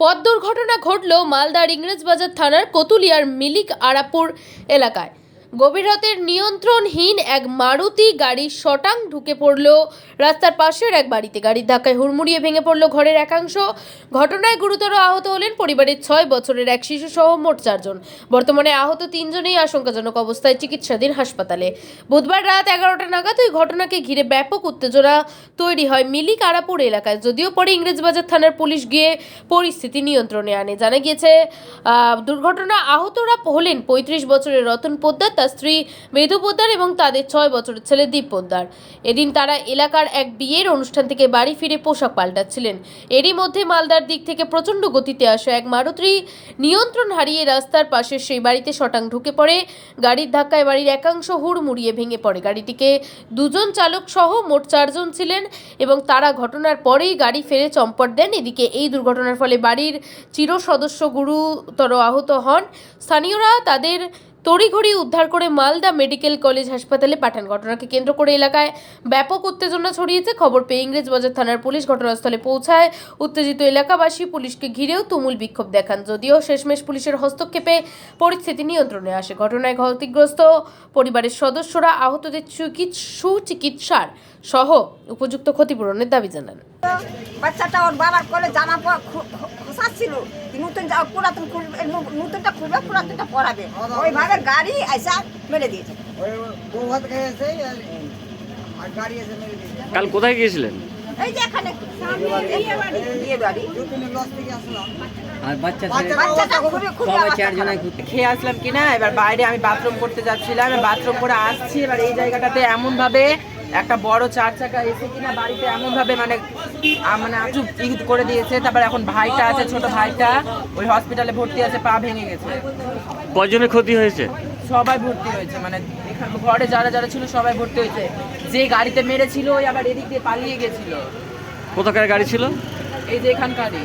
পথ দুর্ঘটনা ঘটল মালদার ইংরেজবাজার থানার কতুলিয়ার মিলিক আরাপুর এলাকায়। গভীর রাতের নিয়ন্ত্রণহীন এক মারুতি গাড়ি শটাং ঢুকে পড়ল। রাস্তার পাশের এক বাড়িতে গাড়ির ধাক্কায় হুড়মুড়িয়ে ভেঙে পড়ল ঘরের একাংশ। ঘটনায় গুরুতর আহত হলেন পরিবারের ছয় বছরের এক শিশু সহ মোট চারজন। বর্তমানে আহত তিনজনেই আশঙ্কাজনক অবস্থায় চিকিৎসাধীন হাসপাতালে। বুধবার রাত এগারোটা নাগাদ ওই ঘটনাকে ঘিরে ব্যাপক উত্তেজনা তৈরি হয় মিলি কারাপুর এলাকায়। যদিও পরে ইংরেজবাজার থানার পুলিশ গিয়ে পরিস্থিতি নিয়ন্ত্রণে আনে। জানা গিয়েছে দুর্ঘটনা আহতরা হলেন পঁয়ত্রিশ বছরের রতন পোদ্দার তার স্ত্রী মেধু পোদ্দার এবং তাদের ছয় বছরের ছেলে দীপ পোদ্দার। এদিন তারা এলাকার এক বিয়ের অনুষ্ঠান থেকে বাড়ি ফিরে পোশাক পাল্টাচ্ছিলেন। এরই মধ্যে মালদার দিক থেকে প্রচণ্ড গতিতে আসা এক মারুতি নিয়ন্ত্রণ হারিয়ে রাস্তার পাশে সেই বাড়িতে শটাং ঢুকে পড়ে। গাড়ির ধাক্কায় বাড়ির একাংশ হুড়মুড়িয়ে ভেঙে পড়ে। গাড়িটিকে দুজন চালক সহ মোট চারজন ছিলেন এবং তারা ঘটনার পরেই গাড়ি ফেরে চম্পট দেন। এদিকে এই দুর্ঘটনার ফলে বাড়ির চির সদস্য গুরুতর আহত হন। স্থানীয়রা তাদের তড়িঘড়ি উদ্ধার করে মালদা মেডিকেল কলেজ হাসপাতালে পাঠান। ঘটনাকে কেন্দ্র করে এলাকায় ব্যাপক উত্তেজনা ছড়িয়েছে। খবর পেয়ে ইংরেজবাজার থানার পুলিশ ঘটনাস্থলে পৌঁছায়। উত্তেজিত এলাকাবাসী পুলিশকে ঘিরেও তুমুল বিক্ষোভ দেখান। যদিও শেষমেশ পুলিশের হস্তক্ষেপে পরিস্থিতি নিয়ন্ত্রণে আসে। ঘটনায় ক্ষতিগ্রস্ত পরিবারের সদস্যরা আহতদের চিকিৎস- সুচিকিৎসার সহ উপযুক্ত ক্ষতিপূরণের দাবি জানান। বাচ্চাটা ওর বাবার জামা খোসাচ্ছিল নতুন জা- পুরাতন খুলবে নতুনটা খুলবে পুরাতনটা পরাবে। ওইভাবে গাড়ি আইসা মেরে দিয়েছে। কাল কোথায় গিয়েছিলেন? এই যে এখানে খেয়ে আসলাম কিনা? এবার বাইরে আমি বাথরুম করতে যাচ্ছিলাম। বাথরুম করে আসছি। এবার এই জায়গাটাতে এমন ভাবে একটা বড় চার চাকা এসে কিনা বাড়িতে এমন ভাবে মানে মানে চুপ ইট করে দিয়েছে। তারপর এখন ভাইটা আছে ছোট ভাইটা। ওই হসপিটালে ভর্তি আছে পা ভেঙে গেছে। কয়জনের ক্ষতি হয়েছে? সবাই ভর্তি হয়েছে মানে এখানে ঘরে যারা যারা ছিল সবাই ভর্তি হয়েছে। যে গাড়িতে মেরেছিল ওই আবার এদিক দিয়ে পালিয়ে গেছিল। কোথাকার গাড়ি ছিল? এই যে এখানকারই।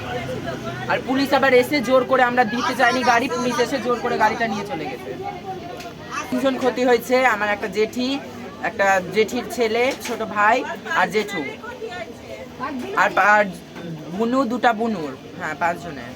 আর পুলিশ আবার এসে জোর করে আমরা দিতে চাইনি গাড়ি পুলিশ এসে জোর করে গাড়িটা নিয়ে চলে গেছে। ভীষণ ক্ষতি হয়েছে আমার একটা জেঠি। একটা জেঠির ছেলে ছোট ভাই আর জেঠু। আর বুনু দুটা বুনুর হ্যাঁ পাঁচজনের।